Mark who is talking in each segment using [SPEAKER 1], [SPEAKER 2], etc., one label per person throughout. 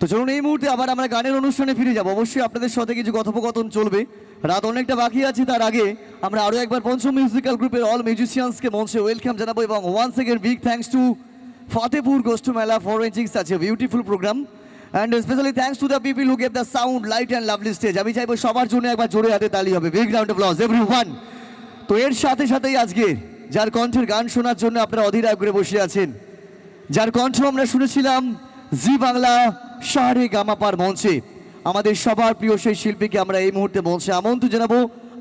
[SPEAKER 1] তো চলুন এই মুহূর্তে আবার আমরা গানের অনুষ্ঠানে ফিরে যাব। অবশ্যই আপনাদের সাথে কিছু কথোপকথন চলবে। রাত অনেকটা বাকি আছে, তার আগে আমরা আরও একবার পঞ্চম মিউজিক্যাল গ্রুপের অল মিউজিশিয়ানসকে মঞ্চে ওয়েলকাম জানাব এবং one second big thanks to Fatehpur ghost মেলা for arranging such a beautiful programme and specially thanks to the people who gave the sound light and lovely stage আমি চাইব সবার জন্য একবার জোরে হাতে তালি হবে। Big round of everyone তো এর সাথে সাথেই আজকে যার কণ্ঠের গান শোনার জন্য আপনারা অধীর করে বসে আছেন, যার কণ্ঠ আমরা শুনেছিলাম, জি বাংলা শহরে গামাপার মঞ্চে আমাদের সবার প্রিয় সেই শিল্পীকে আমরা এই মুহূর্তে মঞ্চে আমন্ত্রণ জানাব।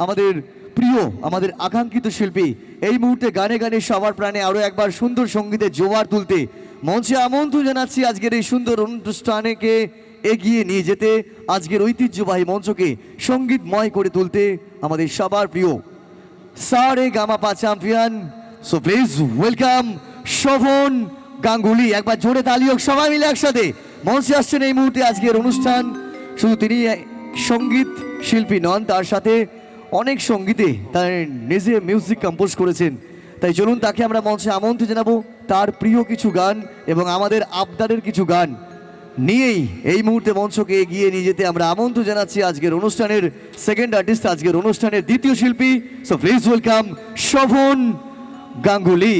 [SPEAKER 1] আমাদের প্রিয়, আমাদের আকাঙ্ক্ষিত শিল্পী, এই মুহূর্তে গানে গানে সবার প্রাণে আরও একবার সুন্দর সঙ্গীতের জোয়ার তুলতে মঞ্চে আমন্ত্রণ জানাচ্ছি আজকের এই সুন্দর অনুষ্ঠানকে এগিয়ে নিয়ে যেতে, আজকের ঐতিহ্যবাহী মঞ্চকে সঙ্গীতময় করে তুলতে আমাদের সবার প্রিয় Sa Re Ga Ma Pa champion. So please welcome Shovan Ganguly. একবার জোরে তালি হোক, সবাই মিলে একসাথে। মঞ্চে আসছেন এই মুহূর্তে আজকের অনুষ্ঠান। শুধু তিনি সংগীত শিল্পী নন, তার সাথে অনেক সঙ্গীতে তার নিজে মিউজিক কম্পোজ করেছেন। তাই চলুন তাকে আমরা মঞ্চে আমন্ত্রণ জানাব। তার প্রিয় কিছু গান এবং আমাদের আবদারের কিছু গান নিয়েই এই মুহূর্তে মঞ্চকে এগিয়ে নিয়ে যেতে আমরা আমন্ত্রণ জানাচ্ছি আজকের অনুষ্ঠানের সেকেন্ড আর্টিস্ট আজকের অনুষ্ঠানের দ্বিতীয় শিল্পী। So please welcome Shovan Ganguly.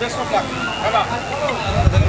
[SPEAKER 2] দেড়শো টাকা